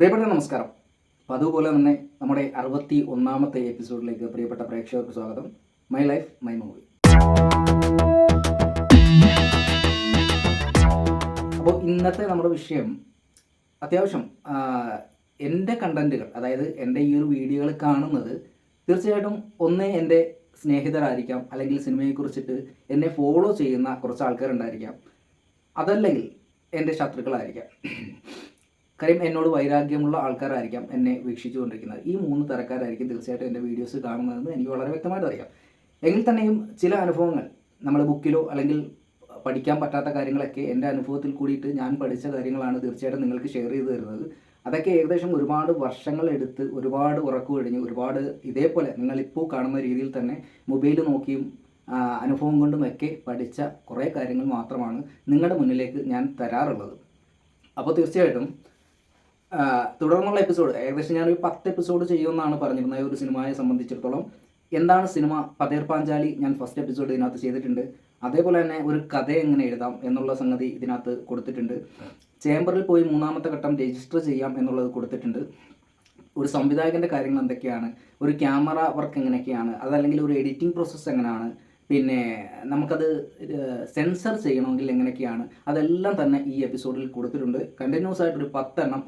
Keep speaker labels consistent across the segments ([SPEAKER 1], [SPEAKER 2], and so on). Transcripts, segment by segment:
[SPEAKER 1] പ്രിയപ്പെട്ട നമസ്കാരം. അതുപോലെ തന്നെ നമ്മുടെ അറുപത്തി ഒന്നാമത്തെ എപ്പിസോഡിലേക്ക് പ്രിയപ്പെട്ട പ്രേക്ഷകർക്ക് സ്വാഗതം. മൈ ലൈഫ് മൈ മൂവി അപ്പോൾ ഇന്നത്തെ നമ്മുടെ വിഷയം അത്യാവശ്യം എന്റെ കണ്ടന്റുകൾ അതായത് എന്റെ ഈ ഒരു വീഡിയോകൾ കാണുന്നത് തീർച്ചയായിട്ടും ഒന്ന് എന്റെ സ്നേഹിതരായിരിക്കാം അല്ലെങ്കിൽ സിനിമയെക്കുറിച്ചിട്ട് എന്നെ ഫോളോ ചെയ്യുന്ന കുറച്ച് ആൾക്കാരുണ്ടായിരിക്കാം. അതല്ലെങ്കിൽ എന്റെ ശത്രുക്കളായിരിക്കാം. കാര്യം എന്നോട് വൈരാഗ്യമുള്ള ആൾക്കാരായിരിക്കാം എന്നെ വീക്ഷിച്ചുകൊണ്ടിരിക്കുന്നത്. ഈ മൂന്ന് തരക്കാരായിരിക്കും തീർച്ചയായിട്ടും എന്റെ വീഡിയോസ് കാണുന്നതെന്ന് എനിക്ക് വളരെ വ്യക്തമായിട്ട് അറിയാം. എങ്കിൽ തന്നെയും ചില അനുഭവങ്ങൾ നമ്മൾ ബുക്കിലോ അല്ലെങ്കിൽ പഠിക്കാൻ പറ്റാത്ത കാര്യങ്ങളൊക്കെ എന്റെ അനുഭവത്തിൽ കൂടിയിട്ട് ഞാൻ പഠിച്ച കാര്യങ്ങളാണ് തീർച്ചയായിട്ടും നിങ്ങൾക്ക് ഷെയർ ചെയ്ത് തരുന്നത്. അതൊക്കെ ഏകദേശം ഒരുപാട് വർഷങ്ങളെടുത്ത് ഒരുപാട് ഉറക്കു കഴിഞ്ഞ് ഒരുപാട് ഇതേപോലെ നിങ്ങളിപ്പോൾ കാണുന്ന രീതിയിൽ തന്നെ മൊബൈൽ നോക്കിയും അനുഭവം കൊണ്ടുമൊക്കെ പഠിച്ച കുറേ കാര്യങ്ങൾ മാത്രമാണ് നിങ്ങളുടെ മുന്നിലേക്ക് ഞാൻ തരാറുള്ളത്. അപ്പോൾ തീർച്ചയായിട്ടും തുടർന്നുള്ള എപ്പിസോഡ് ഏകദേശം ഞാനൊരു പത്ത് എപ്പിസോഡ് ചെയ്യുമെന്നാണ് പറഞ്ഞിരുന്നത്. ഒരു സിനിമയെ സംബന്ധിച്ചിടത്തോളം എന്താണ് സിനിമ? പതേർ പാഞ്ചാലി ഞാൻ ഫസ്റ്റ് എപ്പിസോഡ് ഇതിനകത്ത് ചെയ്തിട്ടുണ്ട്. അതേപോലെ തന്നെ ഒരു കഥ എങ്ങനെ എഴുതാം എന്നുള്ള സംഗതി ഇതിനകത്ത് കൊടുത്തിട്ടുണ്ട്. ചേംബറിൽ പോയി മൂന്നാമത്തെ ഘട്ടം രജിസ്റ്റർ ചെയ്യാം എന്നുള്ളത് കൊടുത്തിട്ടുണ്ട്. ഒരു സംവിധായകന്റെ കാര്യങ്ങൾ എന്തൊക്കെയാണ്? ഒരു ക്യാമറ വർക്ക് എങ്ങനെയൊക്കെയാണ്? അതല്ലെങ്കിൽ ഒരു എഡിറ്റിംഗ് പ്രോസസ്സ് എങ്ങനെയാണ്? പിന്നെ നമുക്കത് സെൻസർ ചെയ്യണമെങ്കിൽ എങ്ങനെയൊക്കെയാണ്? അതെല്ലാം തന്നെ ഈ എപ്പിസോഡിൽ കൊടുത്തിട്ടുണ്ട്. കണ്ടിന്യൂസ് ആയിട്ട് ഒരു പത്തെണ്ണം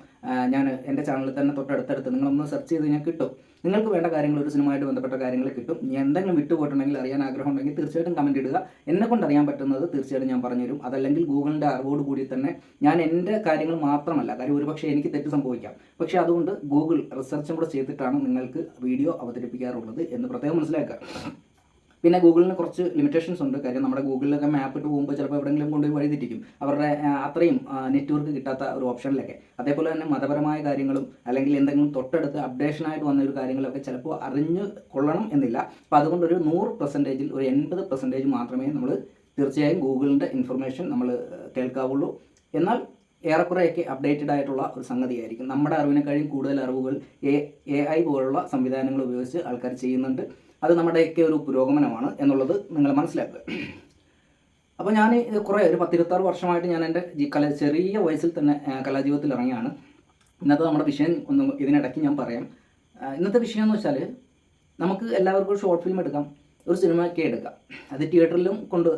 [SPEAKER 1] ഞാൻ എന്റെ ചാനലിൽ തന്നെ തൊട്ടടുത്തടുത്ത് നിങ്ങളൊന്ന് സെർച്ച് ചെയ്ത് കഴിഞ്ഞാൽ കിട്ടും. നിങ്ങൾക്ക് വേണ്ട കാര്യങ്ങൾ ഒരു സിനിമയായിട്ട് ബന്ധപ്പെട്ട കാര്യങ്ങൾ കിട്ടും. ഇനി എന്തെങ്കിലും വിട്ടുപോയിട്ടുണ്ടെങ്കിൽ അറിയാൻ ആഗ്രഹം ഉണ്ടെങ്കിൽ തീർച്ചയായിട്ടും കമന്റ് ഇടുക. എന്നെ കൊണ്ട് അറിയാൻ പറ്റുന്നത് തീർച്ചയായിട്ടും ഞാൻ പറഞ്ഞുതരും. അതല്ലെങ്കിൽ ഗൂഗിളിന്റെ അറിവോട് കൂടി തന്നെ ഞാൻ എന്റെ കാര്യങ്ങൾ മാത്രമല്ല കാര്യം ഒരുപക്ഷെ എനിക്ക് തെറ്റ് സംഭവിക്കാം. പക്ഷെ അതുകൊണ്ട് ഗൂഗിൾ റിസർച്ചും കൂടെ ചെയ്തിട്ടാണ് നിങ്ങൾക്ക് വീഡിയോ അവതരിപ്പിക്കാറുള്ളത് എന്ന് പ്രത്യേകം മനസ്സിലാക്കുക. പിന്നെ ഗൂഗിളിന് കുറച്ച് ലിമിറ്റേഷൻസ് ഉണ്ട്. കാര്യം നമ്മുടെ ഗൂഗിളിലൊക്കെ മാപ്പ് ഇട്ട് പോകുമ്പോൾ ചിലപ്പോൾ എവിടെയെങ്കിലും കൊണ്ടുപോയി വഴിതെറ്റിക്കും. അവരുടെ അത്രയും നെറ്റ്വർക്ക് കിട്ടാത്ത ഒരു ഓപ്ഷനിലൊക്കെ അതേപോലെ തന്നെ മതപരമായ കാര്യങ്ങളും അല്ലെങ്കിൽ എന്തെങ്കിലും തൊട്ടടുത്ത് അപ്ഡേഷനായിട്ട് വന്ന ഒരു കാര്യങ്ങളൊക്കെ ചിലപ്പോൾ അറിഞ്ഞ് കൊള്ളണം എന്നില്ല. അപ്പോൾ അതുകൊണ്ട് ഒരു നൂറ് പെർസെന്റേജിൽ ഒരു എൺപത് പെർസെന്റേജ് മാത്രമേ നമ്മൾ തീർച്ചയായും ഗൂഗിളിന്റെ ഇൻഫർമേഷൻ നമ്മൾ കേൾക്കാവുള്ളൂ. എന്നാൽ ഏറെക്കുറെയൊക്കെ അപ്ഡേറ്റഡ് ആയിട്ടുള്ള ഒരു സംഗതിയായിരിക്കും. നമ്മുടെ അറിവിനെക്കാളും കൂടുതൽ അറിവുകൾ എ ഐ പോലുള്ള സംവിധാനങ്ങൾ ഉപയോഗിച്ച് ആൾക്കാർ ചെയ്യുന്നുണ്ട്. അത് നമ്മുടെയൊക്കെ ഒരു പുരോഗമനമാണ് എന്നുള്ളത് നിങ്ങൾ മനസ്സിലാക്കുക. അപ്പോൾ ഞാൻ കുറേ ഒരു പത്തിരുപത്താറ് വർഷമായിട്ട് ഞാൻ എന്റെ കല ചെറിയ വയസ്സിൽ തന്നെ കലാജീവിതത്തിൽ ഇറങ്ങിയാണ്. ഇന്നത്തെ നമ്മുടെ വിഷയം ഒന്ന് ഇതിനിടയ്ക്ക് ഞാൻ പറയാം. ഇന്നത്തെ വിഷയം എന്ന് വെച്ചാൽ നമുക്ക് എല്ലാവർക്കും ഷോർട്ട് ഫിലിം എടുക്കാം ഒരു സിനിമയൊക്കെ എടുക്കാം. അത് തിയേറ്ററിലും കൊണ്ട്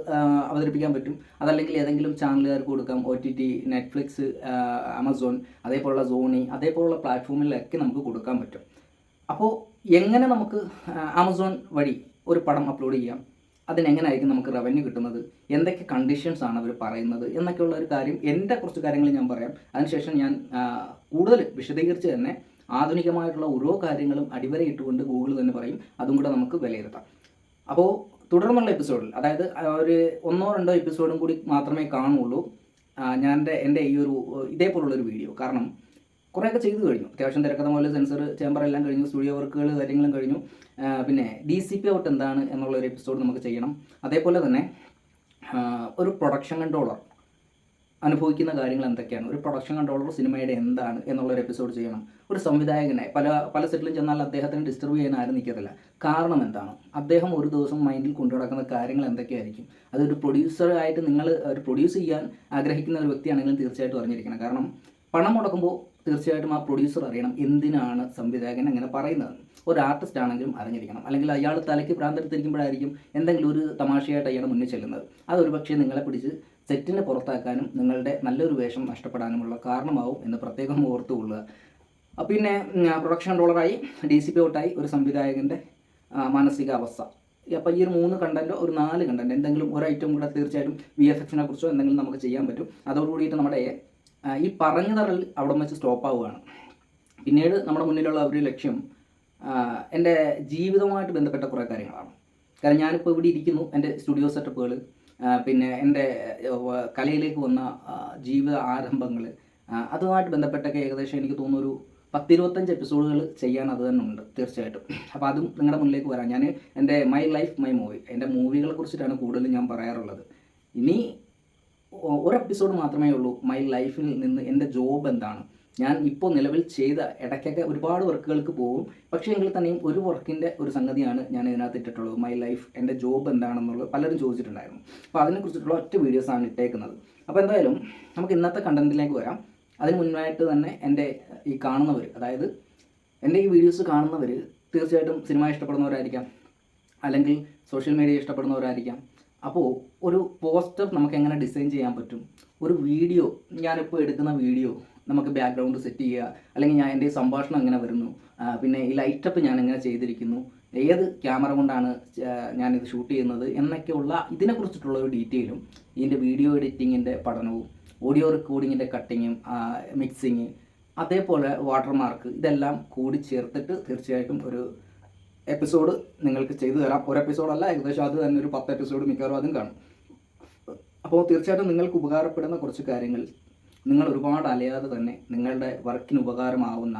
[SPEAKER 1] അവതരിപ്പിക്കാൻ പറ്റും. അതല്ലെങ്കിൽ ഏതെങ്കിലും ചാനലുകാർക്ക് കൊടുക്കാം O T T Netflix Amazon അതേപോലുള്ള സോണി അതേപോലുള്ള പ്ലാറ്റ്ഫോമിലൊക്കെ നമുക്ക് കൊടുക്കാൻ പറ്റും. അപ്പോൾ എങ്ങനെ നമുക്ക് ആമസോൺ വഴി ഒരു പടം അപ്ലോഡ് ചെയ്യാം? അതിനെങ്ങനെയായിരിക്കും നമുക്ക് റവന്യൂ കിട്ടുന്നത്? എന്തൊക്കെ കണ്ടീഷൻസ് ആണ് അവർ പറയുന്നത്? എന്നൊക്കെയുള്ള ഒരു കാര്യം എന്റെ കുറച്ച് കാര്യങ്ങൾ ഞാൻ പറയാം. അതിനുശേഷം ഞാൻ കൂടുതൽ വിശദീകരിച്ച് തന്നെ ആധുനികമായിട്ടുള്ള ഓരോ കാര്യങ്ങളും അടിവരയിട്ടുകൊണ്ട് ഗൂഗിൾ തന്നെ പറയും. അതും കൂടെ നമുക്ക് വിലയിരുത്താം. അപ്പോൾ തുടർന്നുള്ള എപ്പിസോഡിൽ അതായത് ഒരു ഒന്നോ രണ്ടോ എപ്പിസോഡും കൂടി മാത്രമേ കാണുള്ളൂ. ഞാൻ എന്റെ എന്റെ ഈ ഒരു ഇതേപോലുള്ളൊരു വീഡിയോ കാരണം കുറേയൊക്കെ ചെയ്തു കഴിഞ്ഞു. അത്യാവശ്യം തിരക്കഥ മുതൽ സെൻസർ ചേമ്പർ എല്ലാം കഴിഞ്ഞു സ്റ്റുഡിയോ വർക്കുകൾ കാര്യങ്ങളും കഴിഞ്ഞു. പിന്നെ ഡി സി പി ഔട്ട് എന്താണ് എന്നുള്ള ഒരു എപ്പിസോഡ് നമുക്ക് ചെയ്യണം. അതേപോലെ തന്നെ ഒരു പ്രൊഡക്ഷൻ കൺട്രോളർ അനുഭവിക്കുന്ന കാര്യങ്ങൾ എന്തൊക്കെയാണ്? ഒരു പ്രൊഡക്ഷൻ കൺട്രോളർ സിനിമയുടെ എന്താണ് എന്നുള്ള ഒരു എപ്പിസോഡ് ചെയ്യണം. ഒരു സംവിധായകനെ പല പല സെറ്റിലും ചെന്നാൽ അദ്ദേഹത്തിന് ഡിസ്റ്റർബ് ചെയ്യാൻ ആരും നിൽക്കത്തില്ല. കാരണം എന്താണ്? അദ്ദേഹം ഒരു ദിവസം മൈൻഡിൽ കൊണ്ടു നടക്കുന്ന കാര്യങ്ങൾ എന്തൊക്കെയായിരിക്കും? അതൊരു പ്രൊഡ്യൂസറായിട്ട് നിങ്ങൾ ഒരു പ്രൊഡ്യൂസ് ചെയ്യാൻ ആഗ്രഹിക്കുന്ന ഒരു വ്യക്തിയാണെങ്കിലും തീർച്ചയായിട്ടും അറിഞ്ഞിരിക്കണം. കാരണം പണം മുടക്കുമ്പോൾ തീർച്ചയായിട്ടും ആ പ്രൊഡ്യൂസർ അറിയണം എന്തിനാണ് സംവിധായകൻ അങ്ങനെ പറയുന്നത്. ഒരു ആർട്ടിസ്റ്റ് ആണെങ്കിലും അറിഞ്ഞിരിക്കണം. അല്ലെങ്കിൽ അയാൾ തലയ്ക്ക് ഭ്രാന്തെടുത്തിരിക്കുമ്പോഴായിരിക്കും എന്തെങ്കിലും ഒരു തമാശയായിട്ട് അയാൾ മുന്നിൽ ചെല്ലുന്നത്. അതൊരു പക്ഷേ നിങ്ങളെ പിടിച്ച് സെറ്റിനെ പുറത്താക്കാനും നിങ്ങളുടെ നല്ലൊരു വേഷം നഷ്ടപ്പെടാനുമുള്ള കാരണമാവും എന്ന് പ്രത്യേകം ഓർത്തുകൊള്ളുക. പിന്നെ പ്രൊഡക്ഷൻ കൺട്രോളറായി ഡി സി പി ഔട്ടായി ഒരു സംവിധായകന്റെ മാനസികാവസ്ഥ. അപ്പോൾ ഈ ഒരു മൂന്ന് കണ്ടന്റോ ഒരു നാല് കണ്ടന്റ് എന്തെങ്കിലും ഒരു ഐറ്റം കൂടെ തീർച്ചയായിട്ടും വി എഫ് എക്സിനെ കുറിച്ചോ എന്തെങ്കിലും നമുക്ക് ചെയ്യാൻ പറ്റും. അതോടുകൂടിയിട്ട് നമ്മുടെ ഈ പറഞ്ഞു തറൽ അവിടെ വെച്ച് സ്റ്റോപ്പ് ആവുകയാണ് പിന്നീട് നമ്മുടെ മുന്നിലുള്ള ഒരു ലക്ഷ്യം എന്റെ ജീവിതവുമായിട്ട് ബന്ധപ്പെട്ട കുറേ കാര്യങ്ങളാണ്. കാരണം ഞാനിപ്പോൾ ഇവിടെ ഇരിക്കുന്നു എന്റെ സ്റ്റുഡിയോ സെറ്റപ്പുകൾ പിന്നെ എന്റെ കലയിലേക്ക് വന്ന ജീവിത ആരംഭങ്ങൾ അതുമായിട്ട് ബന്ധപ്പെട്ടൊക്കെ ഏകദേശം എനിക്ക് തോന്നുന്നു ഒരു പത്തിരുപത്തഞ്ച് എപ്പിസോഡുകൾ ചെയ്യാൻ അത് തന്നെ ഉണ്ട് തീർച്ചയായിട്ടും. അപ്പോൾ അതും നിങ്ങളുടെ മുന്നിലേക്ക് വരാം. ഞാൻ എന്റെ മൈ ലൈഫ് മൈ മൂവി എന്റെ മൂവികളെ കുറിച്ചിട്ടാണ് കൂടുതലും ഞാൻ പറയാറുള്ളത്. ഇനി ഒരു എപ്പിസോഡ് മാത്രമേ ഉള്ളൂ. മൈ ലൈഫിൽ നിന്ന് എന്റെ ജോബ് എന്താണ്? ഞാൻ ഇപ്പോൾ നിലവിൽ ചെയ്ത ഇടയ്ക്കൊക്കെ ഒരുപാട് വർക്കുകൾക്ക് പോകും. പക്ഷേ എങ്കിൽ തന്നെയും ഒരു വർക്കിന്റെ ഒരു സംഗതിയാണ് ഞാൻ ഇതിനകത്ത് ഇട്ടിട്ടുള്ളത്. മൈ ലൈഫ് എന്റെ ജോബ് എന്താണെന്നുള്ളത് പലരും ചോദിച്ചിട്ടുണ്ടായിരുന്നു. അപ്പോൾ അതിനെക്കുറിച്ചിട്ടുള്ള ഒറ്റ വീഡിയോസാണ് ഇട്ടേക്കുന്നത്. അപ്പോൾ എന്തായാലും നമുക്ക് ഇന്നത്തെ കണ്ടന്റിലേക്ക് വരാം. അതിന് മുന്നായിട്ട് തന്നെ എന്റെ ഈ കാണുന്നവർ അതായത് എന്റെ ഈ വീഡിയോസ് കാണുന്നവർ തീർച്ചയായിട്ടും സിനിമ ഇഷ്ടപ്പെടുന്നവരായിരിക്കാം. അല്ലെങ്കിൽ സോഷ്യൽ മീഡിയ ഇഷ്ടപ്പെടുന്നവരായിരിക്കാം. അപ്പോൾ ഒരു പോസ്റ്റർ നമുക്ക് എങ്ങനെ ഡിസൈൻ ചെയ്യാൻ പറ്റും? ഒരു വീഡിയോ ഞാനിപ്പോൾ എടുക്കുന്ന വീഡിയോ നമുക്ക് ബാക്ക്ഗ്രൗണ്ട് സെറ്റ് ചെയ്യുക അല്ലെങ്കിൽ ഞാൻ എന്റെ സംഭാഷണം എങ്ങനെ വരുന്നു. പിന്നെ ഈ ലൈറ്റപ്പ് ഞാൻ എങ്ങനെ ചെയ്തിരിക്കുന്നു. ഏത് ക്യാമറ കൊണ്ടാണ് ഞാനിത് ഷൂട്ട് ചെയ്യുന്നത് എന്നൊക്കെയുള്ള ഇതിനെക്കുറിച്ചിട്ടുള്ള ഒരു ഡീറ്റെയിലും ഇതിന്റെ വീഡിയോ എഡിറ്റിങ്ങിന്റെ പഠനവും ഓഡിയോ റെക്കോർഡിങ്ങിന്റെ കട്ടിങ്ങും മിക്സിങ് അതേപോലെ വാട്ടർമാർക്ക് ഇതെല്ലാം കൂടി ചേർത്തിട്ട് തീർച്ചയായിട്ടും ഒരു എപ്പിസോഡ് നിങ്ങൾക്ക് ചെയ്തു തരാം. ഒരു എപ്പിസോഡല്ല ഏകദേശം അത് തന്നെ ഒരു പത്ത് എപ്പിസോഡ് മിക്കവാറും അതും കാണും. അപ്പോൾ തീർച്ചയായിട്ടും നിങ്ങൾക്ക് ഉപകാരപ്പെടുന്ന കുറച്ച് കാര്യങ്ങൾ. നിങ്ങൾ ഒരുപാട് അലയാതെ തന്നെ നിങ്ങളുടെ വർക്കിന് ഉപകാരമാവുന്ന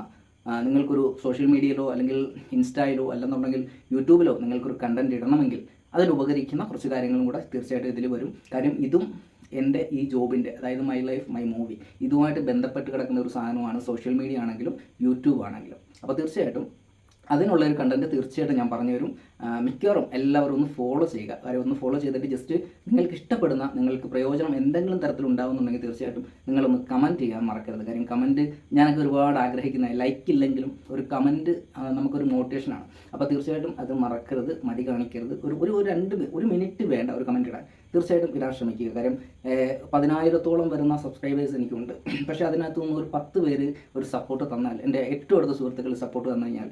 [SPEAKER 1] നിങ്ങൾക്കൊരു സോഷ്യൽ മീഡിയയിലോ അല്ലെങ്കിൽ ഇൻസ്റ്റയിലോ അല്ലെന്നുണ്ടെങ്കിൽ യൂട്യൂബിലോ നിങ്ങൾക്കൊരു കണ്ടന്റ് ഇടണമെങ്കിൽ അതിൽ ഉപകരിക്കുന്ന കുറച്ച് കാര്യങ്ങളും കൂടെ തീർച്ചയായിട്ടും ഇതിൽ വരും. കാര്യം ഇതും എന്റെ ഈ ജോബിന്റെ അതായത് മൈ ലൈഫ് മൈ മൂവി ഇതുമായിട്ട് ബന്ധപ്പെട്ട് കിടക്കുന്ന ഒരു സാധനമാണ് സോഷ്യൽ മീഡിയ ആണെങ്കിലും യൂട്യൂബ് ആണെങ്കിലും. അപ്പോൾ തീർച്ചയായിട്ടും അതിനുള്ള ഒരു കണ്ടന്റ് തീർച്ചയായിട്ടും ഞാൻ പറഞ്ഞു തരും. മിക്കവാറും എല്ലാവരും ഒന്ന് ഫോളോ ചെയ്യുക. കാര്യം ഒന്ന് ഫോളോ ചെയ്തിട്ട് ജസ്റ്റ് നിങ്ങൾക്ക് ഇഷ്ടപ്പെടുന്ന നിങ്ങൾക്ക് പ്രയോജനം എന്തെങ്കിലും തരത്തിൽ ഉണ്ടാകുന്നുണ്ടെങ്കിൽ തീർച്ചയായിട്ടും നിങ്ങളൊന്ന് കമന്റ് ചെയ്യാൻ മറക്കരുത്. കാര്യം കമന്റ് ഞാനൊക്കെ ഒരുപാട് ആഗ്രഹിക്കുന്ന ലൈക്ക് ഇല്ലെങ്കിലും ഒരു കമന്റ് നമുക്കൊരു മോട്ടിവേഷനാണ് അപ്പോൾ തീർച്ചയായിട്ടും അത് മറക്കരുത് മടി കാണിക്കരുത്. ഒരു ഒരു രണ്ട് ഒരു മിനിറ്റ് വേണ്ട ഒരു കമന്റ് ഇടാൻ. തീർച്ചയായിട്ടും ഇടാൻ ശ്രമിക്കുക. കാര്യം പതിനായിരത്തോളം വരുന്ന സബ്സ്ക്രൈബേഴ്സ് എനിക്കുണ്ട്. പക്ഷേ അതിനകത്ത് നിന്ന് ഒരു പത്ത് പേര് ഒരു സപ്പോർട്ട് തന്നാൽ എന്റെ ഏറ്റവും അടുത്ത സുഹൃത്തുക്കൾ സപ്പോർട്ട് തന്നു കഴിഞ്ഞാൽ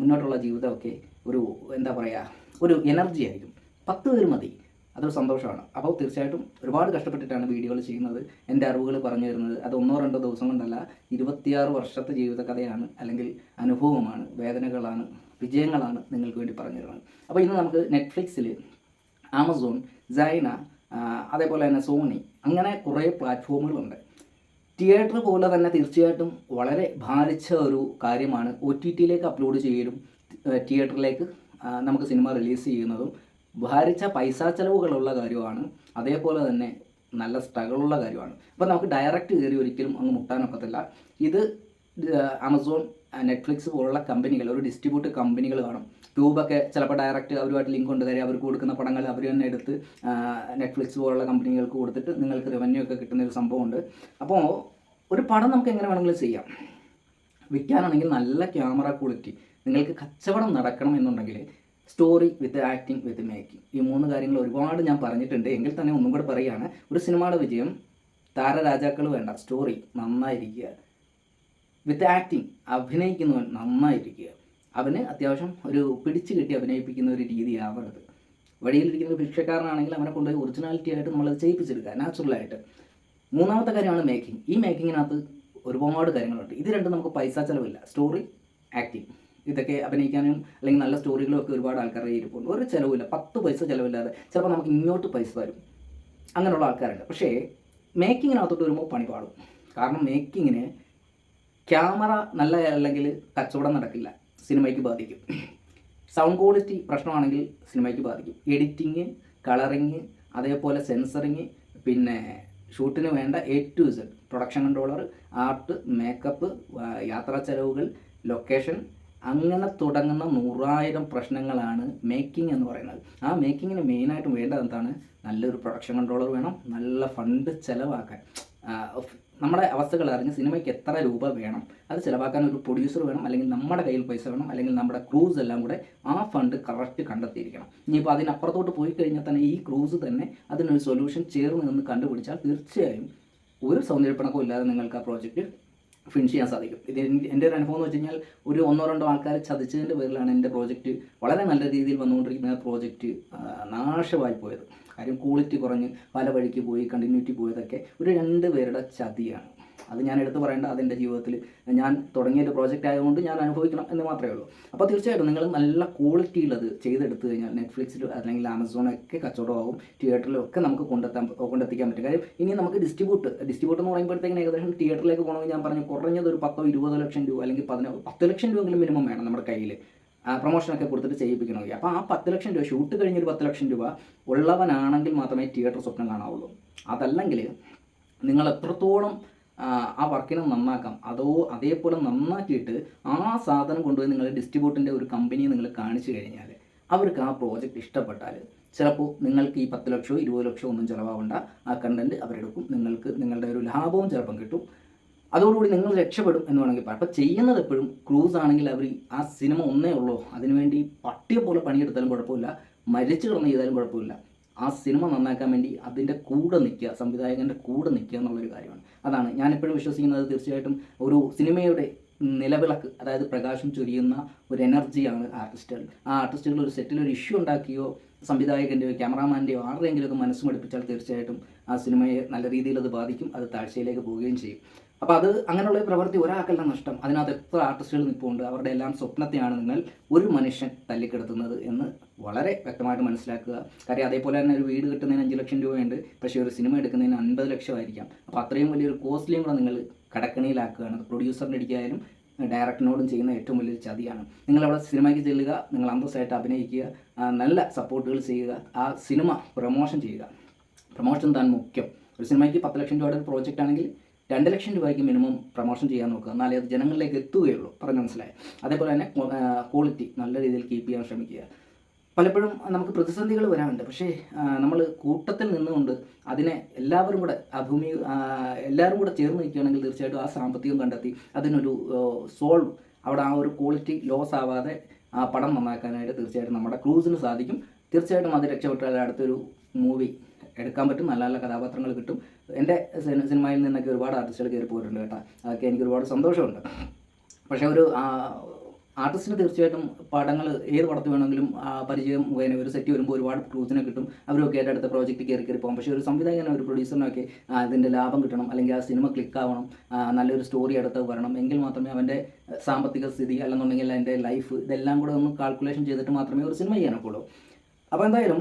[SPEAKER 1] മുന്നോട്ടുള്ള ജീവിതമൊക്കെ ഒരു എന്താ പറയുക ഒരു എനർജി ആയിരിക്കും. പത്ത് പേര് മതി. അതൊരു സന്തോഷമാണ്. അപ്പോൾ തീർച്ചയായിട്ടും ഒരുപാട് കഷ്ടപ്പെട്ടിട്ടാണ് വീഡിയോകൾ ചെയ്യുന്നത്. എന്റെ അറിവുകൾ പറഞ്ഞു തരുന്നത്. അത് ഒന്നോ രണ്ടോ ദിവസം കൊണ്ടല്ല ഇരുപത്തിയാറ് വർഷത്തെ ജീവിതകഥയാണ് അല്ലെങ്കിൽ അനുഭവമാണ് വേദനകളാണ് വിജയങ്ങളാണ് നിങ്ങൾക്ക് വേണ്ടി പറഞ്ഞു തരുന്നത്. അപ്പോൾ ഇന്ന് നമുക്ക് നെറ്റ്ഫ്ലിക്സിൽ ആമസോൺ ആ, അതേപോലെ തന്നെ സോണി അങ്ങനെ കുറേ പ്ലാറ്റ്ഫോമുകളുണ്ട് തിയേറ്റർ പോലെ തന്നെ തീർച്ചയായിട്ടും വളരെ ഭാരിച്ച ഒരു കാര്യമാണ് ഒ ടി ടിയിലേക്ക് അപ്ലോഡ് ചെയ്യലും തിയേറ്ററിലേക്ക് നമുക്ക് സിനിമ റിലീസ് ചെയ്യുന്നതും. ഭാരിച്ച പൈസ ചെലവുകളുള്ള കാര്യമാണ്. അതേപോലെ തന്നെ നല്ല സ്ട്രഗിളുള്ള കാര്യമാണ്. അപ്പോൾ നമുക്ക് ഡയറക്റ്റ് കയറി ഒരിക്കലും അങ്ങ് മുട്ടാനൊക്കത്തില്ല. ഇത് ആമസോൺ നെറ്റ്ഫ്ലിക്സ് പോലുള്ള കമ്പനികൾ ഒരു ഡിസ്ട്രിബ്യൂട്ട് കമ്പനികൾ കാണും. ട്യൂബൊക്കെ ചിലപ്പോൾ ഡയറക്റ്റ് അവരുമായിട്ട് ലിങ്ക് കൊണ്ട് കാര്യം അവർക്ക് കൊടുക്കുന്ന പടങ്ങൾ അവർ തന്നെ എടുത്ത് നെറ്റ്ഫ്ലിക്സ് പോലുള്ള കമ്പനികൾക്ക് കൊടുത്തിട്ട് നിങ്ങൾക്ക് റവന്യൂ ഒക്കെ കിട്ടുന്ന ഒരു സംഭവമുണ്ട്. അപ്പോൾ ഒരു പടം നമുക്ക് എങ്ങനെ വേണമെങ്കിലും ചെയ്യാം. വിൽക്കാനാണെങ്കിൽ നല്ല ക്യാമറ ക്വാളിറ്റി നിങ്ങൾക്ക് കച്ചവടം നടക്കണം എന്നുണ്ടെങ്കിൽ story with acting with making ഈ മൂന്ന് കാര്യങ്ങൾ ഒരുപാട് ഞാൻ പറഞ്ഞിട്ടുണ്ട്. എങ്കിൽ തന്നെ ഒന്നും കൂടെ പറയുകയാണ് ഒരു സിനിമയുടെ വിജയം താരരാജാക്കൾ വേണ്ട. സ്റ്റോറി നന്നായിരിക്കുക. വിത്ത് ആക്ടിങ് അഭിനയിക്കുന്നവൻ നന്നായിരിക്കുക. അവന് അത്യാവശ്യം ഒരു പിടിച്ചു കെട്ടി അഭിനയിപ്പിക്കുന്ന ഒരു രീതിയാവരുത്. വഴിയിലിരിക്കുന്ന ഭിക്ഷക്കാരനാണെങ്കിൽ അവനെ കൊണ്ടുപോയി ഒറിജിനാലിറ്റി ആയിട്ട് നമ്മളത് ചെയ്യിപ്പിച്ചെടുക്കുക നാച്ചുറലായിട്ട് മൂന്നാമത്തെ കാര്യമാണ് മേക്കിംഗ് ഈ മേക്കിങ്ങിനകത്ത് ഒരുപാട് കാര്യങ്ങളുണ്ട്. ഇത് രണ്ടും നമുക്ക് പൈസ ചിലവില്ല. സ്റ്റോറി ആക്ടിങ് ഇതൊക്കെ അഭിനയിക്കാനും അല്ലെങ്കിൽ നല്ല സ്റ്റോറികളും ഒക്കെ ഒരുപാട് ആൾക്കാരുടെ ഇരിപ്പുണ്ട്. ഒരു ചിലവില്ല പത്ത് പൈസ ചിലവില്ലാതെ ചിലപ്പോൾ നമുക്ക് ഇങ്ങോട്ട് പൈസ തരും. അങ്ങനെയുള്ള ആൾക്കാരുണ്ട്. പക്ഷേ മേക്കിങ്ങിനകത്തോട്ട് വരുമ്പോൾ പണി പാടും കാരണം മേക്കിങ്ങിന് ക്യാമറ നല്ല അല്ലെങ്കിൽ കച്ചവടം നടക്കില്ല. സിനിമയ്ക്ക് ബാധിക്കും. സൗണ്ട് ക്വാളിറ്റി പ്രശ്നമാണെങ്കിൽ സിനിമയ്ക്ക് ബാധിക്കും. എഡിറ്റിങ് കളറിങ് അതേപോലെ സെൻസറിങ് പിന്നെ ഷൂട്ടിന് വേണ്ട A to Z production controller art makeup യാത്രാ ചെലവുകൾ ലൊക്കേഷൻ അങ്ങനെ തുടങ്ങുന്ന നൂറായിരം പ്രശ്നങ്ങളാണ് മേക്കിംഗ് എന്ന് പറയുന്നത്. ആ മേക്കിങ്ങിന് മെയിനായിട്ടും വേണ്ടത് എന്താണ്? നല്ലൊരു പ്രൊഡക്ഷൻ കൺട്രോളർ വേണം. നല്ല ഫണ്ട് ചിലവാക്കാൻ. നമ്മുടെ അവസ്ഥകൾ അറിഞ്ഞ് സിനിമയ്ക്ക് എത്ര രൂപ വേണം? അത് ചിലവാക്കാൻ ഒരു പ്രൊഡ്യൂസർ വേണം അല്ലെങ്കിൽ നമ്മുടെ കയ്യിൽ പൈസ വേണം അല്ലെങ്കിൽ നമ്മുടെ ക്രൂസ് എല്ലാം കൂടെ ആ ഫണ്ട് കറക്റ്റ് കണ്ടെത്തിയിരിക്കണം. ഇനിയിപ്പോൾ അതിനപ്പുറത്തോട്ട് പോയി കഴിഞ്ഞാൽ തന്നെ ഈ ക്രൂസ് തന്നെ അതിനൊരു സൊല്യൂഷൻ ചേർന്ന് നിന്ന് കണ്ടുപിടിച്ചാൽ തീർച്ചയായും ഒരു സൗന്ദര്യപ്പണക്കവും ഇല്ലാതെ നിങ്ങൾക്ക് ആ പ്രോജക്റ്റ് ഫിനിഷ് ചെയ്യാൻ സാധിക്കും. ഇത് എൻ- എന്റെ ഒരു അനുഭവം എന്ന് വെച്ച് കഴിഞ്ഞാൽ ഒരു ഒന്നോ രണ്ടോ ആൾക്കാർ ചതിച്ചതിന്റെ പേരിലാണ് എന്റെ പ്രോജക്റ്റ് വളരെ നല്ല രീതിയിൽ വന്നുകൊണ്ടിരിക്കുന്ന പ്രോജക്റ്റ് നാശമായി പോയത്. കാര്യം ക്വാളിറ്റി കുറഞ്ഞ് പല വഴിക്ക് പോയി കണ്ടിന്യൂറ്റി പോയതൊക്കെ ഒരു രണ്ട് പേരുടെ ചതിയാണ്. അത് ഞാൻ എടുത്തു പറയേണ്ട അതെന്റെ ജീവിതത്തിൽ ഞാൻ തുടങ്ങിയ ഒരു പ്രോജക്റ്റ് ആയതുകൊണ്ട് ഞാൻ അനുഭവിക്കണം എന്ന് മാത്രമേ ഉള്ളൂ. അപ്പോൾ തീർച്ചയായിട്ടും നിങ്ങൾ നല്ല ക്വാളിറ്റി ഉള്ളത് ചെയ്തെടുത്തു കഴിഞ്ഞാൽ നെറ്റ്ഫ്ലിക്സിൽ അല്ലെങ്കിൽ ആമസോണൊക്കെ കച്ചവടമാകും തിയേറ്ററിലും ഒക്കെ നമുക്ക് കൊണ്ടെത്താൻ കൊണ്ടെത്തിക്കാൻ പറ്റും. കാര്യം ഇനി നമുക്ക് ഡിസ്ട്രിബ്യൂട്ട് ഡിസ്ട്രിബ്യൂട്ട് എന്ന് പറയുമ്പോഴത്തേക്കും ഏകദേശം തിയേറ്ററിലേക്ക് പോകണമെങ്കിൽ ഞാൻ പറഞ്ഞു കുറഞ്ഞത് ഒരു പത്തോ ഇരുപതോ ലക്ഷം രൂപ അല്ലെങ്കിൽ പതിനോ പത്ത് ലക്ഷം രൂപയെങ്കിലും മിനിമം വേണം നമ്മുടെ കയ്യിൽ. പ്രൊമോഷനൊക്കെ കൊടുത്തിട്ട് ചെയ്യിപ്പിക്കണമെങ്കിൽ അപ്പോൾ ആ പത്ത് ലക്ഷം രൂപ ഷൂട്ട് കഴിഞ്ഞൊരു പത്ത് ലക്ഷം രൂപ ഉള്ളവനാണെങ്കിൽ മാത്രമേ തിയേറ്റർ സ്വപ്നം കാണാവുള്ളൂ. അതല്ലെങ്കിൽ നിങ്ങൾ എത്രത്തോളം ആ, വർക്കിനെ നന്നാക്കാം അതോ അതേപോലെ നന്നാക്കിയിട്ട് ആ സാധനം കൊണ്ടുപോയി നിങ്ങൾ ഡിസ്ട്രിബ്യൂട്ടിന്റെ ഒരു കമ്പനിയെ നിങ്ങൾ കാണിച്ചു കഴിഞ്ഞാൽ അവർക്ക് ആ പ്രോജക്റ്റ് ഇഷ്ടപ്പെട്ടാൽ ചിലപ്പോൾ നിങ്ങൾക്ക് ഈ പത്ത് ലക്ഷമോ ഇരുപത് ലക്ഷമോ ഒന്നും ചിലവാകണ്ട ആ കണ്ടന്റ് അവരെടുക്കും. നിങ്ങൾക്ക് നിങ്ങളുടെ ഒരു ലാഭവും ചിലപ്പം കിട്ടും. അതോടുകൂടി നിങ്ങൾ രക്ഷപ്പെടും എന്ന് വേണമെങ്കിൽ പറയാം. അപ്പോൾ ചെയ്യുന്നത് എപ്പോഴും ക്രൂസ് ആണെങ്കിൽ അവർ ആ സിനിമ ഒന്നേ ഉള്ളൂ. അതിനുവേണ്ടി പട്ടിയെ പോലെ പണിയെടുത്താലും കുഴപ്പമില്ല. മരിച്ചു കിടന്ന് ചെയ്താലും കുഴപ്പമില്ല. ആ സിനിമ നന്നാക്കാൻ വേണ്ടി അതിന്റെ കൂടെ നിൽക്കുക സംവിധായകന്റെ കൂടെ നിൽക്കുക എന്നുള്ളൊരു കാര്യമാണ്. അതാണ് ഞാൻ എപ്പോഴും വിശ്വസിക്കുന്നത് തീർച്ചയായിട്ടും ഒരു സിനിമയുടെ നിലവിളക്ക് അതായത് പ്രകാശം ചൊരിയുന്ന ഒരു എനർജിയാണ് ആർട്ടിസ്റ്റുകൾ ആ ആർട്ടിസ്റ്റുകൾ ഒരു സെറ്റിൽ ഒരു ഇഷ്യൂ ഉണ്ടാക്കിയോ സംവിധായകന്റെയോ ക്യാമറാമാന്റെയോ ആരുടെയെങ്കിലുമൊക്കെ മനസ്സും പഠിപ്പിച്ചാൽ തീർച്ചയായിട്ടും ആ സിനിമയെ നല്ല രീതിയിൽ അത് ബാധിക്കും അത് താഴ്ചയിലേക്ക് പോവുകയും ചെയ്യും. അപ്പോൾ അത് അങ്ങനെയുള്ള പ്രവൃത്തി ഒരാൾക്കല്ല നഷ്ടം. അതിനകത്ത് എത്ര ആർട്ടിസ്റ്റുകൾ നിൽപ്പുണ്ട് അവരുടെ എല്ലാം സ്വപ്നത്തെയാണ് നിങ്ങൾ ഒരു മനുഷ്യൻ തല്ലിക്കെടുത്തുന്നത് എന്ന് വളരെ വ്യക്തമായിട്ട് മനസ്സിലാക്കുക. കാര്യം അതേപോലെ തന്നെ ഒരു വീട് കിട്ടുന്നതിന് അഞ്ച് ലക്ഷം രൂപയുണ്ട് പക്ഷേ ഒരു സിനിമ എടുക്കുന്നതിന് അൻപത് ലക്ഷമായിരിക്കാം. അപ്പോൾ അത്രയും വലിയൊരു കോസ്റ്റ്ലിയും കൂടെ നിങ്ങൾ കടക്കണിയിലാക്കുകയാണ്. പ്രൊഡ്യൂസറിന്റെ അടിക്കായാലും ഡയറക്ടറിനോടും ചെയ്യുന്ന ഏറ്റവും വലിയൊരു ചതിയാണ്. നിങ്ങൾ അവിടെ സിനിമയ്ക്ക് ചെല്ലുക നിങ്ങൾ അന്തസ്സായിട്ട് അഭിനയിക്കുക നല്ല സപ്പോർട്ടുകൾ ചെയ്യുക ആ സിനിമ പ്രൊമോഷൻ ചെയ്യുക. പ്രൊമോഷൻ താൻ മുഖ്യം. ഒരു സിനിമയ്ക്ക് പത്ത് ലക്ഷം രൂപയുടെ ഒരു പ്രോജക്റ്റ് ആണെങ്കിൽ രണ്ട് ലക്ഷം രൂപയ്ക്ക് മിനിമം പ്രൊമോഷൻ ചെയ്യാൻ നോക്കുക. എന്നാലേ അത് ജനങ്ങളിലേക്ക് എത്തുകയുള്ളൂ. പറഞ്ഞു മനസ്സിലായി. അതേപോലെ തന്നെ ക്വാളിറ്റി നല്ല രീതിയിൽ കീപ്പ് ചെയ്യാൻ ശ്രമിക്കുക. പലപ്പോഴും നമുക്ക് പ്രതിസന്ധികൾ വരാറുണ്ട്. പക്ഷേ നമ്മൾ കൂട്ടത്തിൽ നിന്നുകൊണ്ട് അതിനെ എല്ലാവരും കൂടെ ആ ഭൂമി എല്ലാവരും കൂടെ ചേർന്ന് നിൽക്കുകയാണെങ്കിൽ തീർച്ചയായിട്ടും ആ സാമ്പത്തികം കണ്ടെത്തി അതിനൊരു സോൾവ് അവിടെ ആ ഒരു ക്വാളിറ്റി ലോസ് ആവാതെ ആ പടം നന്നാക്കാനായിട്ട് തീർച്ചയായിട്ടും നമ്മുടെ ക്രൂസിന് സാധിക്കും. തീർച്ചയായിട്ടും അത് രക്ഷപ്പെട്ടാൽ അടുത്തൊരു മൂവി എടുക്കാൻ പറ്റും. നല്ല നല്ല കഥാപാത്രങ്ങൾ കിട്ടും. എന്റെ സിനിമയിൽ നിന്നൊക്കെ ഒരുപാട് ആർട്ടിസ്റ്റുകൾ കയറി പോയിട്ടുണ്ട് കേട്ടോ. അതൊക്കെ എനിക്ക് ഒരുപാട് സന്തോഷമുണ്ട്. പക്ഷേ ഒരു ആർട്ടിസ്റ്റിന് തീർച്ചയായിട്ടും പടങ്ങൾ ഏത് പടത്തിൽ വേണമെങ്കിലും പരിചയം മുഖേന ഒരു സെറ്റ് വരുമ്പോൾ ഒരുപാട് ക്രൂസിനെ കിട്ടും. അവരൊക്കെ ആയിട്ട് അടുത്ത പ്രോജക്റ്റ് കയറി കയറി പോകും. പക്ഷേ ഒരു സംവിധായകനോ ഒരു പ്രൊഡ്യൂസറിനൊക്കെ അതിന്റെ ലാഭം കിട്ടണം. അല്ലെങ്കിൽ ആ സിനിമ ക്ലിക്ക് ആവണം. നല്ലൊരു സ്റ്റോറി അടുത്ത് വരണം. എങ്കിൽ മാത്രമേ അവന്റെ സാമ്പത്തിക സ്ഥിതി അല്ലെന്നുണ്ടെങ്കിൽ അതിന്റെ ലൈഫ് ഇതെല്ലാം കൂടെ ഒന്ന് കാൽക്കുലേഷൻ ചെയ്തിട്ട് മാത്രമേ ഒരു സിനിമ ചെയ്യാനൊക്കുള്ളൂ അപ്പോൾ എന്തായാലും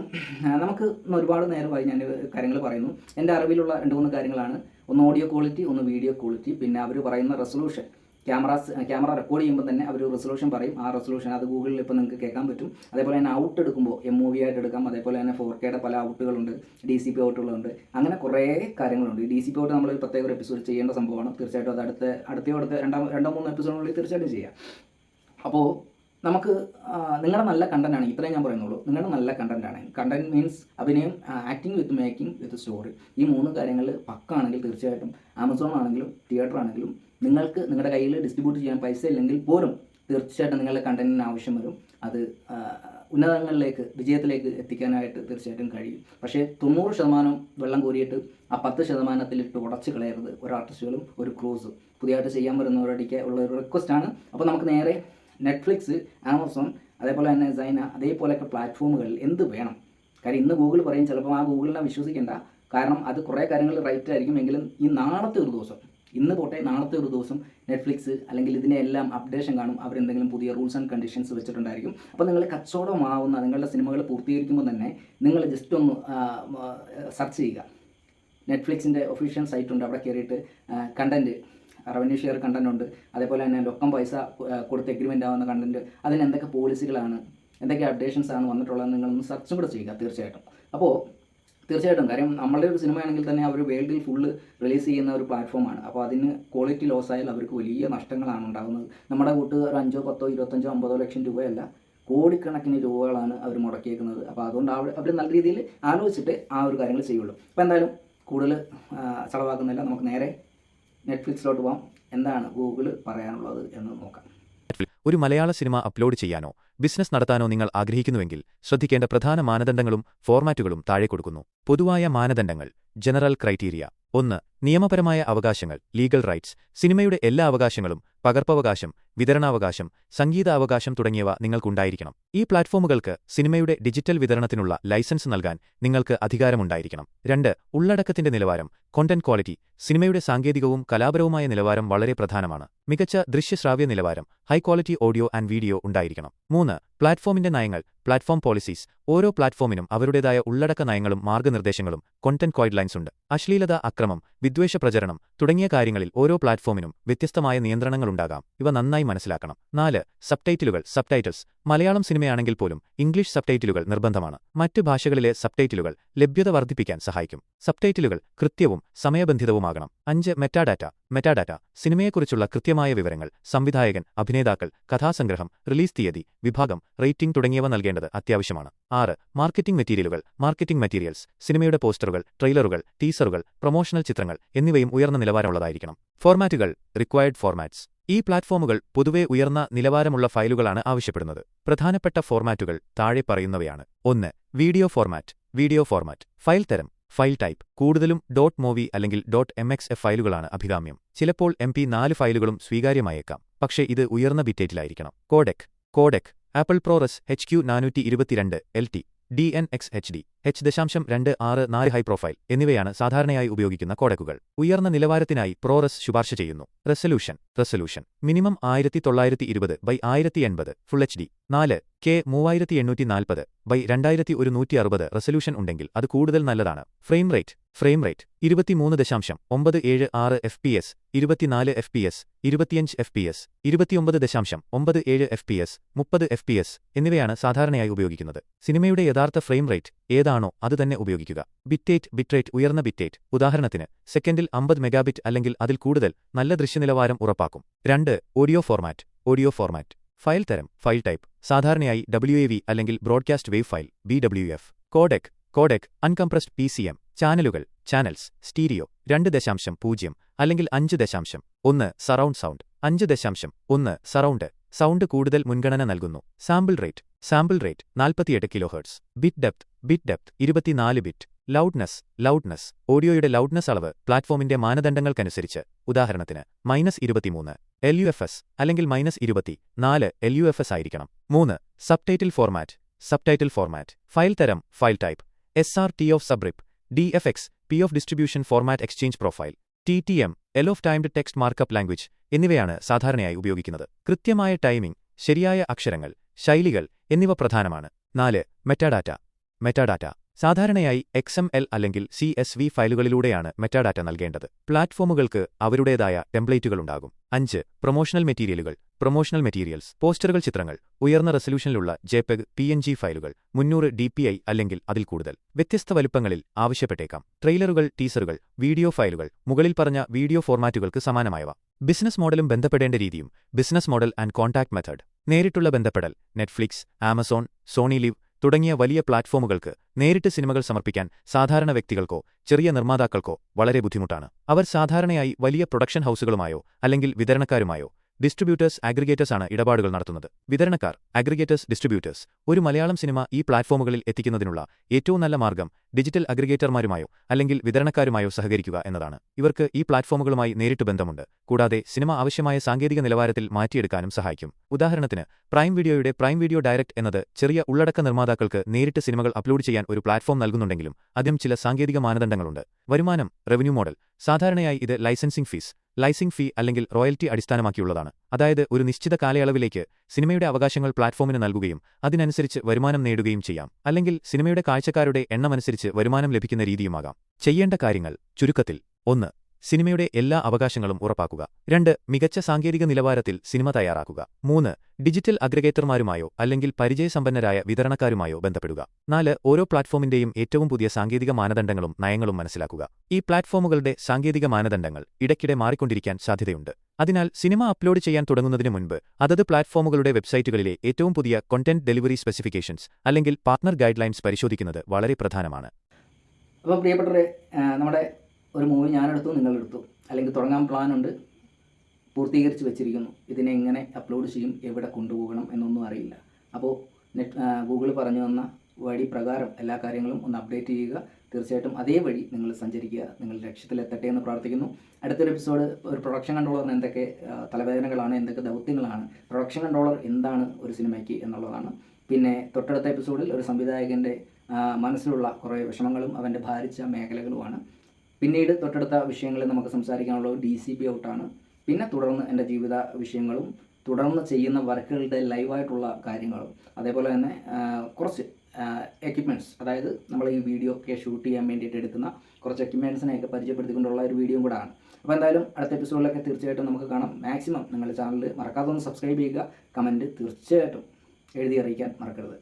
[SPEAKER 1] നമുക്ക് ഒരുപാട് നേരമായി ഞാൻ കാര്യങ്ങൾ പറയുന്നു. എന്റെ അറിവിലുള്ള രണ്ട് മൂന്ന് കാര്യങ്ങളാണ്. ഒന്ന് ഓഡിയോ ക്വാളിറ്റി ഒന്ന് വീഡിയോ ക്വാളിറ്റി പിന്നെ അവർ പറയുന്ന റെസൊല്യൂഷൻ ക്യാമറ ക്യാമറ റെക്കോർഡ് ചെയ്യുമ്പോൾ തന്നെ അവർ റെസൊല്യൂഷൻ പറയും. ആ റെസൊല്യൂഷൻ അത് ഗൂഗിളിൽ ഇപ്പോൾ നിങ്ങൾക്ക് കേൾക്കാൻ പറ്റും. അതേപോലെ തന്നെ ഔട്ട് എടുക്കുമ്പോൾ എം മൂവി ആയിട്ട് എടുക്കാം. അതേപോലെ തന്നെ ഫോർ കെയുടെ പല ഔട്ടുകളുണ്ട് ഡി സി പി ഔട്ടുകളുണ്ട് അങ്ങനെ കുറേ കാര്യങ്ങളുണ്ട്. ഡി സി പി ഔട്ട് നമ്മൾ പ്രത്യേക ഒരു എപ്പിസോഡ് ചെയ്യേണ്ട സംഭവമാണ്. തീർച്ചയായിട്ടും അത് അടുത്ത അടുത്ത അടുത്ത രണ്ടാം രണ്ടോ മൂന്നോ എപ്പിസോഡിനുള്ളിൽ തീർച്ചയായിട്ടും ചെയ്യാം. അപ്പോൾ നമുക്ക് നിങ്ങളുടെ നല്ല കണ്ടന്റ് ആണെങ്കിൽ ഇത്രയും ഞാൻ പറയുന്നുള്ളൂ നിങ്ങളുടെ നല്ല കണ്ടന്റ് ആണെങ്കിൽ കണ്ടന്റ് മീൻസ് അഭിനയം acting with making with story ഈ മൂന്ന് കാര്യങ്ങൾ പക്കാണെങ്കിൽ തീർച്ചയായിട്ടും ആമസോൺ ആണെങ്കിലും തിയേറ്റർ ആണെങ്കിലും നിങ്ങൾക്ക് നിങ്ങളുടെ കയ്യിൽ ഡിസ്ട്രിബ്യൂട്ട് ചെയ്യാൻ പൈസ ഇല്ലെങ്കിൽ പോലും തീർച്ചയായിട്ടും നിങ്ങളുടെ കണ്ടന്റിന് ആവശ്യം വരും. അത് ഉന്നതങ്ങളിലേക്ക് വിജയത്തിലേക്ക് എത്തിക്കാനായിട്ട് തീർച്ചയായിട്ടും കഴിയും. പക്ഷേ തൊണ്ണൂറ് ശതമാനം വെള്ളം കോരിയിട്ട് ആ പത്ത് ശതമാനത്തിലിട്ട് ഉടച്ച് കളയരുത് ഒരു ആർട്ടിസ്റ്റുകളും ഒരു ക്രൂസും പുതിയതായിട്ട് ചെയ്യാൻ വരുന്നവരടിക്ക് ഉള്ള ഒരു റിക്വസ്റ്റാണ് അപ്പോൾ നമുക്ക് നേരെ നെറ്റ്ഫ്ലിക്സ് ആമസോൺ അതേപോലെ തന്നെ സൈന അതേപോലെയൊക്കെ പ്ലാറ്റ്ഫോമുകളിൽ എന്ത് വേണം? കാര്യം ഇന്ന് ഗൂഗിൾ പറയും ചിലപ്പോൾ ആ ഗൂഗിളിനെ വിശ്വസിക്കേണ്ട. കാരണം അത് കുറേ കാര്യങ്ങൾ റൈറ്റ് ആയിരിക്കും. എങ്കിലും ഈ നാളത്തെ ഒരു ദിവസം ഇന്ന് പോട്ടെ നാളത്തെ ഒരു ദിവസം നെറ്റ്ഫ്ലിക്സ് അല്ലെങ്കിൽ ഇതിനെ എല്ലാം അപ്ഡേഷൻ കാണും. അവരെന്തെങ്കിലും പുതിയ റൂൾസ് ആൻഡ് കണ്ടീഷൻസ് വെച്ചിട്ടുണ്ടായിരിക്കും. അപ്പോൾ നിങ്ങൾ കച്ചവടമാവുന്ന നിങ്ങളുടെ സിനിമകൾ പൂർത്തീകരിക്കുമ്പോൾ തന്നെ നിങ്ങൾ ജസ്റ്റ് ഒന്ന് സെർച്ച് ചെയ്യുക. നെറ്റ്ഫ്ലിക്സിന്റെ ഒഫീഷ്യൽ സൈറ്റ് ഉണ്ട്. അവിടെ കയറിയിട്ട് കണ്ടന്റ് റവന്യൂ ഷെയർ കണ്ടന്റ് ഉണ്ട്. അതേപോലെ തന്നെ ലൊക്കം പൈസ കൊടുത്ത് എഗ്രിമെന്റ് ആവുന്ന കണ്ടന്റ് അതിന് എന്തൊക്കെ പോളിസികളാണ് എന്തൊക്കെ അപ്ഡേഷൻസ് ആണ് വന്നിട്ടുള്ളത് നിങ്ങളൊന്ന് സെർച്ചും കൂടെ ചെയ്യുക തീർച്ചയായിട്ടും. അപ്പോൾ തീർച്ചയായിട്ടും കാര്യം നമ്മളുടെ ഒരു സിനിമയാണെങ്കിൽ തന്നെ അവർ വേൾഡിൽ ഫുള്ള് റിലീസ് ചെയ്യുന്ന ഒരു പ്ലാറ്റ്ഫോമാണ് അപ്പോൾ അതിന് ക്വാളിറ്റി ലോസ് ആയാൽ അവർക്ക് വലിയ നഷ്ടങ്ങളാണ് ഉണ്ടാകുന്നത്. നമ്മുടെ കൂട്ട് ഒരു അഞ്ചോ പത്തോ ഇരുപത്തഞ്ചോ അമ്പതോ ലക്ഷം രൂപയല്ല കോടിക്കണക്കിന് രൂപകളാണ് അവർ മുടക്കിയേക്കുന്നത്. അപ്പോൾ അതുകൊണ്ട് അവർ അവർ നല്ല രീതിയിൽ ആലോചിച്ചിട്ട് ആ ഒരു കാര്യങ്ങൾ ചെയ്യുള്ളൂ. അപ്പോൾ എന്തായാലും കൂടുതൽ ചിലവാക്കുന്നില്ല നമുക്ക് നേരെ നെറ്റ്ഫ്ലിക്സിലോട്ട് പോകാം എന്താണ് ഗൂഗിൾ പറയാനുള്ളത് എന്ന് നോക്കാം.
[SPEAKER 2] ഒരു മലയാള സിനിമ അപ്ലോഡ് ചെയ്യാനോ ബിസിനസ് നടത്താനോ നിങ്ങൾ ആഗ്രഹിക്കുന്നുവെങ്കിൽ ശ്രദ്ധിക്കേണ്ട പ്രധാന മാനദണ്ഡങ്ങളും ഫോർമാറ്റുകളും താഴെ കൊടുക്കുന്നു. പൊതുവായ മാനദണ്ഡങ്ങൾ ജനറൽ ക്രൈറ്റീരിയ. ഒന്ന് നിയമപരമായ അവകാശങ്ങൾ ലീഗൽ റൈറ്റ്സ് സിനിമയുടെ എല്ലാ അവകാശങ്ങളും പകർപ്പവകാശം വിതരണാവകാശം സംഗീതാവകാശം തുടങ്ങിയവ നിങ്ങൾക്കുണ്ടായിരിക്കണം. ഈ പ്ലാറ്റ്ഫോമുകൾക്ക് സിനിമയുടെ ഡിജിറ്റൽ വിതരണത്തിനുള്ള ലൈസൻസ് നൽകാൻ നിങ്ങൾക്ക് അധികാരമുണ്ടായിരിക്കണം. രണ്ട് ഉള്ളടക്കത്തിന്റെ നിലവാരം കോണ്ടന്റ് ക്വാളിറ്റി സിനിമയുടെ സാങ്കേതികവും കലാപരവുമായ നിലവാരം വളരെ പ്രധാനമാണ്. മികച്ച ദൃശ്യശ്രാവ്യ നിലവാരം high quality audio and video ഉണ്ടായിരിക്കണം. മൂന്ന് പ്ലാറ്റ്ഫോമിന്റെ നയങ്ങൾ പ്ലാറ്റ്ഫോം പോളിസീസ് ഓരോ പ്ലാറ്റ്ഫോമിനും അവരുടേതായ ഉള്ളടക്ക നയങ്ങളും മാർഗനിർദ്ദേശങ്ങളും കോണ്ടന്റ് ഗൈഡ്ലൈൻസ് ഉണ്ട്. അശ്ലീലത അക്രമം വിദ്വേഷ പ്രചരണം തുടങ്ങിയ കാര്യങ്ങളിൽ ഓരോ പ്ലാറ്റ്ഫോമിനും വ്യത്യസ്തമായ നിയന്ത്രണങ്ങളുണ്ടാകാം. ഇവ നന്നായി മനസ്സിലാക്കണം. നാല് സബ്ടൈറ്റിലുകൾ സബ്ടൈറ്റിൽസ്. മലയാളം സിനിമയാണെങ്കിൽ പോലും ഇംഗ്ലീഷ് സബ്ടൈറ്റിലുകൾ നിർബന്ധമാണ്. മറ്റ് ഭാഷകളിലെ സബ്ടൈറ്റിലുകൾ ലഭ്യത വർദ്ധിപ്പിക്കാൻ സഹായിക്കും. സബ്ടൈറ്റിലുകൾ കൃത്യവും സമയബന്ധിതവുമാകണം. അഞ്ച് മെറ്റാഡാറ്റ. മെറ്റാഡാറ്റ സിനിമയെക്കുറിച്ചുള്ള കൃത്യമായ വിവരങ്ങൾ സംവിധായകൻ അഭിനേതാക്കൾ കഥാസംഗ്രഹം റിലീസ് തീയതി വിഭാഗം റേറ്റിംഗ് തുടങ്ങിയവ നൽകേണ്ടത് അത്യാവശ്യമാണ്. ആറ് മാർക്കറ്റിംഗ് മെറ്റീരിയലുകൾ. മാർക്കറ്റിംഗ് മെറ്റീരിയൽസ് സിനിമയുടെ പോസ്റ്ററുകൾ ട്രെയിലറുകൾ ടീസറുകൾ പ്രൊമോഷണൽ ചിത്രങ്ങൾ എന്നിവയും ഉയർന്ന നിലവാരമുള്ളതായിരിക്കണം. ഫോർമാറ്റുകൾ. Required formats. ഈ പ്ലാറ്റ്ഫോമുകൾ പൊതുവെ ഉയർന്ന നിലവാരമുള്ള ഫയലുകളാണ് ആവശ്യപ്പെടുന്നത്. പ്രധാനപ്പെട്ട ഫോർമാറ്റുകൾ താഴെ പറയുന്നവയാണ്. ഒന്ന് video format. Video format. File തരം. File type. കൂടുതലും ഡോട്ട് മൂവി അല്ലെങ്കിൽ ഡോട്ട് എം എക്സ് എഫ് ഫയലുകളാണ് അഭികാമ്യം. ചിലപ്പോൾ എം പി നാല് ഫയലുകളും സ്വീകാര്യമായേക്കാം. പക്ഷേ ഇത് ഉയർന്ന ബിറ്റേറ്റിലായിരിക്കണം. Codec. Codec. Apple ProRes H Q നാനൂറ്റി ഇരുപത്തിരണ്ട് L T D N X H D H ദശാംശം രണ്ട് ആറ് നാല് ഹൈ പ്രൊഫൈൽ എന്നിവയാണ് സാധാരണയായി ഉപയോഗിക്കുന്ന കോഡക്കുകൾ. ഉയർന്ന നിലവാരത്തിനായി പ്രോറസ് ശുപാർശ ചെയ്യുന്നു. റെസൊല്യൂഷൻ റെസൊല്യൂഷൻ മിനിമം ആയിരത്തി തൊള്ളായിരത്തി ഇരുപത് ബൈ ആയിരത്തി എൺപത് ഫുൾ എച്ച് ഡി നാല് കെ മൂവായിരത്തി എണ്ണൂറ്റി നാൽപ്പത് ബൈ രണ്ടായിരത്തി ഒരു നൂറ്റി അറുപത് റെസൊല്യൂഷൻ ഉണ്ടെങ്കിൽ അത് കൂടുതൽ നല്ലതാണ്. ഫ്രെയിം റേറ്റ് ഫ്രെയിം റേറ്റ് ഇരുപത്തിമൂന്ന് ദശാംശം ഒമ്പത് ഏഴ് ആറ് എഫ് പി എസ് ഇരുപത്തിനാല് എഫ് പി എസ് ഇരുപത്തിയഞ്ച് എഫ് പി എസ് ഇരുപത്തിയൊമ്പത് ദശാംശം ഒമ്പത് ഏഴ് എഫ് പി എസ് മുപ്പത് എഫ് പി എസ് എന്നിവയാണ് സാധാരണയായി ഉപയോഗിക്കുന്നത്. സിനിമയുടെ യഥാർത്ഥ ഫ്രെയിം റേറ്റ് ഏതാണോ അത് തന്നെ ഉപയോഗിക്കുക. ബിറ്റേറ്റ് ബിറ്റ്രേറ്റ് ഉയർന്ന ബിറ്റേറ്റ്. ഉദാഹരണത്തിന് സെക്കൻഡിൽ അമ്പത് മെഗാബിറ്റ് അല്ലെങ്കിൽ അതിൽ കൂടുതൽ നല്ല ദൃശ്യനിലവാരം ഉറപ്പാക്കും. രണ്ട് audio format. Audio format. File തരം ഫയൽ ടൈപ്പ്. സാധാരണയായി ഡബ്ല്യു എ വി അല്ലെങ്കിൽ broadcast wave file B W F codec. Codec uncompressed P C M ചാനലുകൾ ചാനൽസ് സ്റ്റീരിയോ. രണ്ട് ദശാംശം പൂജ്യം അല്ലെങ്കിൽ അഞ്ച് ദശാംശം. ഒന്ന് സറൗണ്ട് സൗണ്ട്. അഞ്ച് ദശാംശം. ഒന്ന് സറൗണ്ട്. സൗണ്ട് കൂടുതൽ മുൻഗണന നൽകുന്നു. സാമ്പിൾ റേറ്റ് സാമ്പിൾ റേറ്റ് നാൽപ്പത്തിയെട്ട് kilohertz. Bit depth bit depth ഇരുപത്തിനാല് ബിറ്റ്. ലൗഡ്നസ് ലൗഡ്നസ് ഓഡിയോയുടെ ലൗഡ്നസ് അളവ് പ്ലാറ്റ്ഫോമിന്റെ മാനദണ്ഡങ്ങൾക്കനുസരിച്ച്. ഉദാഹരണത്തിന് മൈനസ് ഇരുപത്തിമൂന്ന് എൽ യു എഫ് എസ് അല്ലെങ്കിൽ മൈനസ് ഇരുപത്തി നാല് എൽ യു എഫ് എസ് ആയിരിക്കണം. മൂന്ന് subtitle format subtitle format. File തരം file type. S R T of SubRip D F X P of distribution format exchange profile T T M L of timed text markup language എന്നിവയാണ് സാധാരണയായി ഉപയോഗിക്കുന്നത്. കൃത്യമായ timing ശരിയായ അക്ഷരങ്ങൾ ശൈലികൾ എന്നിവ പ്രധാനമാണ്. നാല് മെറ്റാഡാറ്റ മെറ്റാഡാറ്റ സാധാരണയായി എക്സ് എം എൽ അല്ലെങ്കിൽ സി എസ് വി ഫയലുകളിലൂടെയാണ് മെറ്റാഡാറ്റ നൽകേണ്ടത്. പ്ലാറ്റ്ഫോമുകൾക്ക് അവരുടേതായ ടെംപ്ലേറ്റുകളുണ്ടാകും അഞ്ച് പ്രൊമോഷണൽ മെറ്റീരിയലുകൾ പ്രൊമോഷണൽ മെറ്റീരിയൽസ് പോസ്റ്ററുകൾ ചിത്രങ്ങൾ ഉയർന്ന റെസല്യൂഷനിലുള്ള ജെപെഗ് പി എൻ ജി ഫയലുകൾ മുന്നൂറ് ഡി പി ഐ അല്ലെങ്കിൽ അതിൽ കൂടുതൽ. വ്യത്യസ്ത വലുപ്പങ്ങളിൽ ആവശ്യപ്പെട്ടേക്കാം. ട്രെയിലറുകൾ ടീസറുകൾ വീഡിയോ ഫയലുകൾ മുകളിൽ പറഞ്ഞ വീഡിയോ ഫോർമാറ്റുകൾക്ക് സമാനമായവ. ബിസിനസ് മോഡലും ബന്ധപ്പെടേണ്ട രീതിയും business model and contact method. നേരിട്ടുള്ള ബന്ധപ്പെടൽ നെറ്റ്ഫ്ലിക്സ് ആമസോൺ സോണി ലിവ് തുടങ്ങിയ വലിയ പ്ലാറ്റ്ഫോമുകൾക്ക് നേരിട്ട് സിനിമകൾ സമർപ്പിക്കാൻ സാധാരണ വ്യക്തികൾക്കോ ചെറിയ നിർമ്മാതാക്കൾക്കോ വളരെ ബുദ്ധിമുട്ടാണ്. അവർ സാധാരണയായി വലിയ പ്രൊഡക്ഷൻ ഹൌസുകളുമായോ അല്ലെങ്കിൽ വിതരണക്കാരുമായോ ഡിസ്ട്രിബ്യൂട്ടേഴ്സ് ആഗ്രിഗേറ്റേഴ്സ് ആണ് ഇടപാടുകൾ നടത്തുന്നത്. വിതരണക്കാർ അഗ്രിഗേറ്റേഴ്സ് ഡിസ്ട്രിബ്യൂട്ടേഴ്സ് ഒരു മലയാളം സിനിമ ഈ പ്ലാറ്റ്ഫോമുകളിൽ എത്തിക്കുന്നതിനുള്ള ഏറ്റവും നല്ല മാർഗം ഡിജിറ്റൽ അഗ്രിഗേറ്റർമാരുമായോ അല്ലെങ്കിൽ വിതരണക്കാരുമായോ സഹകരിക്കുക എന്നതാണ്. ഇവർക്ക് ഈ പ്ലാറ്റ്ഫോമുകളുമായി നേരിട്ട് ബന്ധമുണ്ട്. കൂടാതെ സിനിമ ആവശ്യമായ സാങ്കേതിക നിലവാരത്തിൽ മാറ്റിയെടുക്കാനും സഹായിക്കും. ഉദാഹരണത്തിന് പ്രൈം വീഡിയോയുടെ പ്രൈം വീഡിയോ ഡയറക്റ്റ് എന്നത് ചെറിയ ഉള്ളടക്ക നിർമ്മാതാക്കൾക്ക് നേരിട്ട് സിനിമകൾ അപ്ലോഡ് ചെയ്യാൻ ഒരു പ്ലാറ്റ്ഫോം നൽകുന്നുണ്ടെങ്കിലും അതിനും ചില സാങ്കേതിക മാനദണ്ഡങ്ങളുണ്ട്. വരുമാനം റവന്യൂ മോഡൽ സാധാരണയായി ഇത് ലൈസൻസിംഗ് ഫീസ് ലൈസിംഗ് ഫീ അല്ലെങ്കിൽ റോയൽറ്റി അടിസ്ഥാനമാക്കിയുള്ളതാണ്. അതായത് ഒരു നിശ്ചിത കാലയളവിലേക്ക് സിനിമയുടെ അവകാശങ്ങൾ പ്ലാറ്റ്ഫോമിന് നൽകുകയും അതിനനുസരിച്ച് വരുമാനം നേടുകയും ചെയ്യാം. അല്ലെങ്കിൽ സിനിമയുടെ കാഴ്ചക്കാരുടെ എണ്ണമനുസരിച്ച് വരുമാനം ലഭിക്കുന്ന രീതിയുമാകാം. ചെയ്യേണ്ട കാര്യങ്ങൾ ചുരുക്കത്തിൽ. ഒന്ന് സിനിമയുടെ എല്ലാ അവകാശങ്ങളും ഉറപ്പാക്കുക. രണ്ട് മികച്ച സാങ്കേതിക നിലവാരത്തിൽ സിനിമ തയ്യാറാക്കുക. മൂന്ന് ഡിജിറ്റൽ അഗ്രഗേറ്റർമാരുമായോ അല്ലെങ്കിൽ പരിചയസമ്പന്നരായ വിതരണക്കാരുമായോ ബന്ധപ്പെടുക. നാല് ഓരോ പ്ലാറ്റ്ഫോമിന്റെയും ഏറ്റവും പുതിയ സാങ്കേതിക മാനദണ്ഡങ്ങളും നയങ്ങളും മനസ്സിലാക്കുക. ഈ പ്ലാറ്റ്ഫോമുകളുടെ സാങ്കേതിക മാനദണ്ഡങ്ങൾ ഇടയ്ക്കിടെ മാറിക്കൊണ്ടിരിക്കാൻ സാധ്യതയുണ്ട്. അതിനാൽ സിനിമ അപ്ലോഡ് ചെയ്യാൻ തുടങ്ങുന്നതിന് മുൻപ് അതത് പ്ലാറ്റ്ഫോമുകളുടെ വെബ്സൈറ്റുകളിലെ ഏറ്റവും പുതിയ കോണ്ടന്റ് ഡെലിവറി സ്പെസിഫിക്കേഷൻസ് അല്ലെങ്കിൽ പാർട്ണർ ഗൈഡ്ലൈൻസ് പരിശോധിക്കുന്നത് വളരെ പ്രധാനമാണ്.
[SPEAKER 1] അപ്പോൾ പ്രിയപ്പെട്ടവരെ നമ്മുടെ ഒരു മൂവി ഞാനെടുത്തു നിങ്ങളെടുത്തു. അല്ലെങ്കിൽ തുടങ്ങാൻ പ്ലാനുണ്ട്. പൂർത്തീകരിച്ച് വെച്ചിരിക്കുന്നു. ഇതിനെ എങ്ങനെ അപ്ലോഡ് ചെയ്യും എവിടെ കൊണ്ടുപോകണം എന്നൊന്നും അറിയില്ല. അപ്പോൾ നെറ്റ് ഗൂഗിൾ പറഞ്ഞു തന്ന വഴി പ്രകാരം എല്ലാ കാര്യങ്ങളും ഒന്ന് അപ്ഡേറ്റ് ചെയ്യുക. തീർച്ചയായിട്ടും അതേ വഴി നിങ്ങൾ സഞ്ചരിക്കുക നിങ്ങൾ ലക്ഷ്യത്തിലെത്തട്ടെ എന്ന് പ്രാർത്ഥിക്കുന്നു. അടുത്തൊരു എപ്പിസോഡ് ഒരു പ്രൊഡക്ഷൻ കൺട്രോളറിന് എന്തൊക്കെ തലവേദനകളാണ് എന്തൊക്കെ ദൗത്യങ്ങളാണ് പ്രൊഡക്ഷൻ കൺട്രോളർ എന്താണ് ഒരു സിനിമയ്ക്ക് എന്നുള്ളതാണ്. പിന്നെ തൊട്ടടുത്ത എപ്പിസോഡിൽ ഒരു സംവിധായകന്റെ മനസ്സിലുള്ള കുറേ വിഷമങ്ങളും അവന്റെ ഭാരിച്ച മേഖലകളുമാണ്. പിന്നീട് തൊട്ടടുത്ത വിഷയങ്ങളിൽ നമുക്ക് സംസാരിക്കാനുള്ളത് ഡി സി പി ഔട്ടാണ് പിന്നെ തുടർന്ന് എന്റെ ജീവിത വിഷയങ്ങളും തുടർന്ന് ചെയ്യുന്ന വർക്കുകളുടെ ലൈവായിട്ടുള്ള കാര്യങ്ങളും അതേപോലെ തന്നെ കുറച്ച് എക്യുപ്മെന്റ്സ് അതായത് നമ്മൾ ഈ വീഡിയോ ഒക്കെ ഷൂട്ട് ചെയ്യാൻ വേണ്ടിയിട്ട് എടുക്കുന്ന കുറച്ച് എക്യുപ്മെന്റ്സിനെയൊക്കെ പരിചയപ്പെടുത്തിക്കൊണ്ടുള്ള ഒരു വീഡിയോ കൂടെ ആണ്. അപ്പോൾ എന്തായാലും അടുത്ത എപ്പിസോഡിലൊക്കെ തീർച്ചയായിട്ടും നമുക്ക് കാണാം. മാക്സിമം നിങ്ങളുടെ ചാനൽ മറക്കാതെ ഒന്ന് സബ്സ്ക്രൈബ് ചെയ്യുക. കമന്റ് തീർച്ചയായിട്ടും എഴുതി അറിയിക്കാൻ മറക്കരുത്.